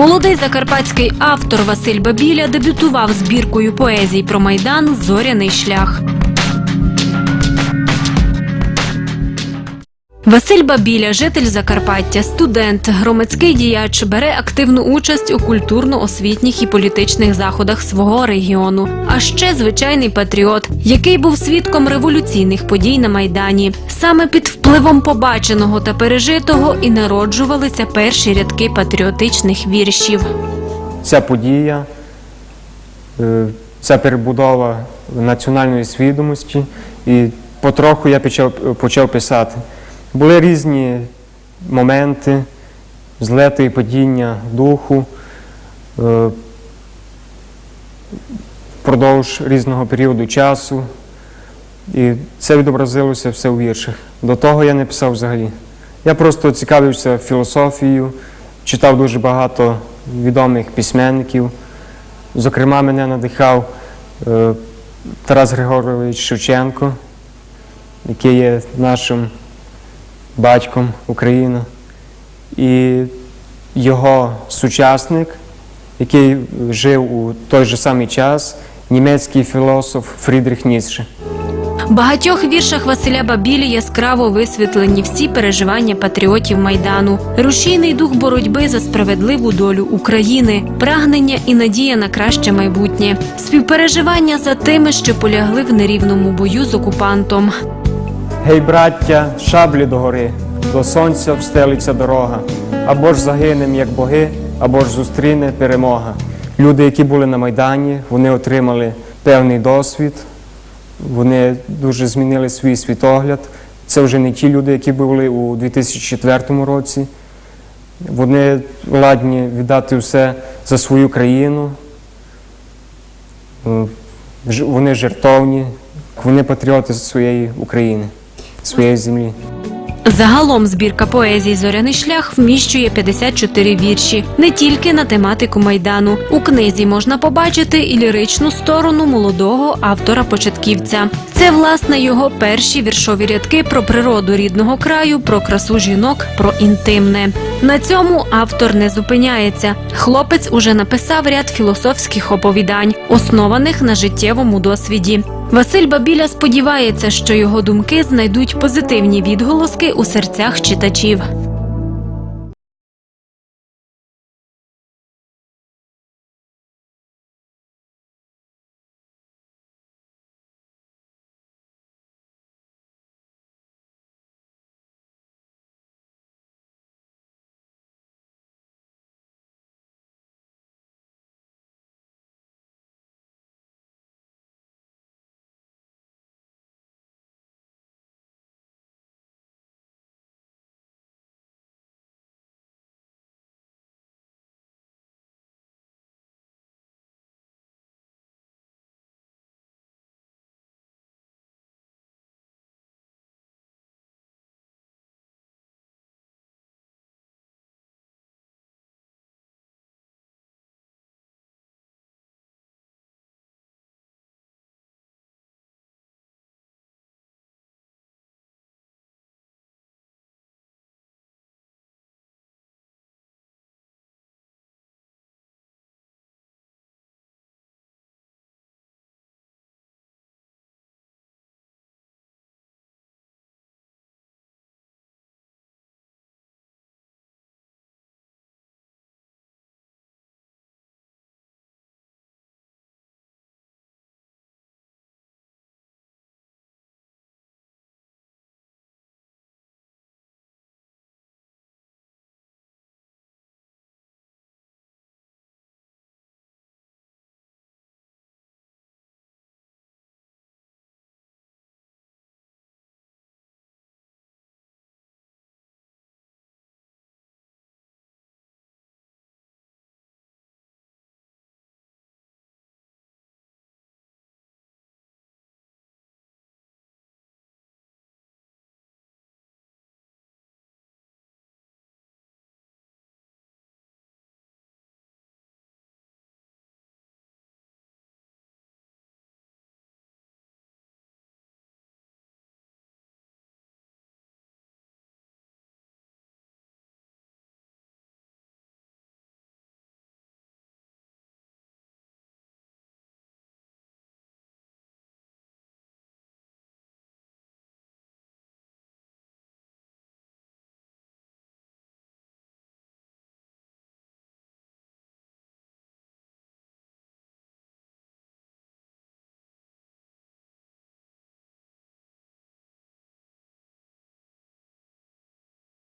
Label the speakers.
Speaker 1: Молодий закарпатський автор Василь Бабіля дебютував збіркою поезій про майдан Зоряний шлях. Василь Бабіля, житель Закарпаття, студент, громадський діяч, бере активну участь у культурно-освітніх і політичних заходах свого регіону. А ще звичайний патріот, який був свідком революційних подій на майдані. Саме під впливом побаченого та пережитого і народжувалися перші рядки патріотичних віршів.
Speaker 2: ця подія, е, ця перебудова національної свідомості, і потроху я почав, почав писати. Були різні моменти, злети і падіння духу е, впродовж різного періоду часу. І це відобразилося все у віршах. До того я не писав взагалі. Я просто цікавився філософією, читав дуже багато відомих письменників. Зокрема, мене надихав е, Тарас Григорович Шевченко, який є нашим батьком України. І його сучасник, який жив у той же самий час, німецький філософ Фрідріх Ніцше.
Speaker 1: В багатьох віршах Василя Бабілі яскраво висвітлені всі переживання патріотів майдану, рушійний дух боротьби за справедливу долю України, прагнення і надія на краще майбутнє, співпереживання за тими, що полягли в нерівному бою з окупантом.
Speaker 2: Гей, браття, шаблі до гори, до сонця встелиться дорога, або ж загинем, як боги, або ж зустріне перемога. Люди, які були на Майдані, вони отримали певний досвід, вони дуже змінили свій світогляд. Це вже не ті люди, які були у 2004 році. Вони ладні віддати все за свою країну. Е, Вони жертовні, вони патріоти своєї України, своєї землі.
Speaker 1: Загалом збірка поезій Зоряний шлях вміщує 54 вірші не тільки на тематику майдану. У книзі можна побачити і ліричну сторону молодого автора-початківця. Це власне його перші віршові рядки про природу рідного краю, про красу жінок, про інтимне. На цьому автор не зупиняється. Хлопець уже написав ряд філософських оповідань, основаних на життєвому досвіді. Василь Бабіля сподівається, що його думки знайдуть позитивні відголоски у серцях читачів.